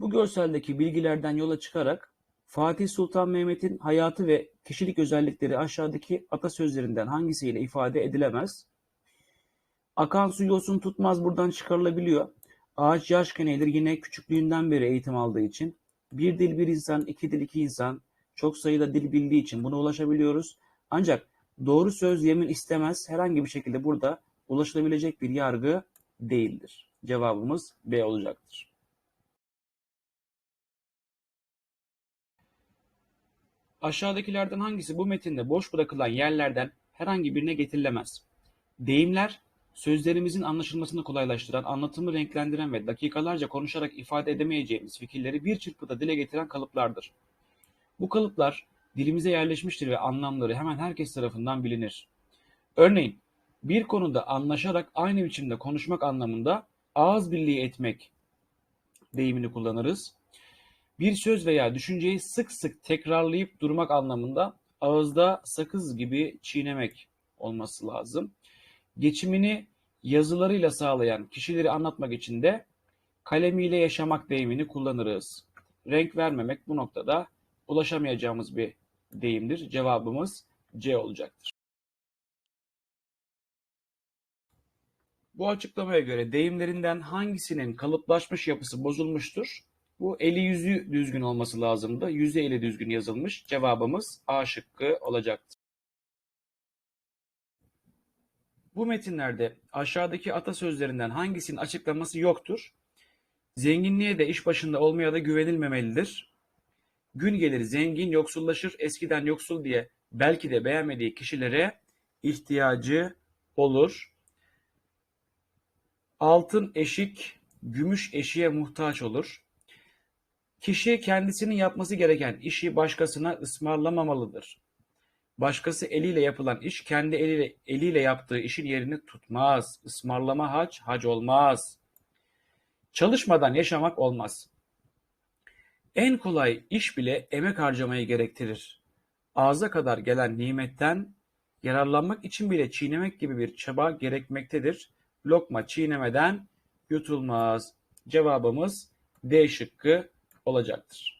Bu görseldeki bilgilerden yola çıkarak Fatih Sultan Mehmet'in hayatı ve kişilik özellikleri aşağıdaki atasözlerinden hangisiyle ifade edilemez? Akan su yosun tutmaz buradan çıkarılabiliyor. Ağaç yaşken eğilir yine küçüklüğünden beri eğitim aldığı için. Bir dil bir insan, iki dil iki insan. Çok sayıda dil bildiği için buna ulaşabiliyoruz. Ancak doğru söz yemin istemez herhangi bir şekilde burada ulaşılabilecek bir yargı değildir. Cevabımız B olacaktır. Aşağıdakilerden hangisi bu metinde boş bırakılan yerlerden herhangi birine getirilemez? Deyimler, sözlerimizin anlaşılmasını kolaylaştıran, anlatımı renklendiren ve dakikalarca konuşarak ifade edemeyeceğimiz fikirleri bir çırpıda dile getiren kalıplardır. Bu kalıplar dilimize yerleşmiştir ve anlamları hemen herkes tarafından bilinir. Örneğin, bir konuda anlaşarak aynı biçimde konuşmak anlamında ağız birliği etmek deyimini kullanırız. Bir söz veya düşünceyi sık sık tekrarlayıp durmak anlamında ağızda sakız gibi çiğnemek olması lazım. Geçimini yazılarıyla sağlayan kişileri anlatmak için de kalemiyle yaşamak deyimini kullanırız. Renk vermemek bu noktada ulaşamayacağımız bir deyimdir. Cevabımız C olacaktır. Bu açıklamaya göre deyimlerinden hangisinin kalıplaşmış yapısı bozulmuştur? Bu eli yüzü düzgün olması lazımdı. Yüzü eli düzgün yazılmış. Cevabımız A şıkkı olacaktır. Bu metinlerde aşağıdaki atasözlerinden hangisinin açıklaması yoktur? Zenginliğe de iş başında olmaya da güvenilmemelidir. Gün gelir zengin yoksullaşır eskiden yoksul diye belki de beğenmediği kişilere ihtiyacı olur. Altın eşik gümüş eşiğe muhtaç olur. Kişi kendisinin yapması gereken işi başkasına ısmarlamamalıdır. Başkası eliyle yapılan iş kendi eliyle, eliyle yaptığı işin yerini tutmaz. Ismarlama hac, hac olmaz. Çalışmadan yaşamak olmaz. En kolay iş bile emek harcamayı gerektirir. Ağza kadar gelen nimetten yararlanmak için bile çiğnemek gibi bir çaba gerekmektedir. Lokma çiğnemeden yutulmaz. Cevabımız D şıkkı olacaktır.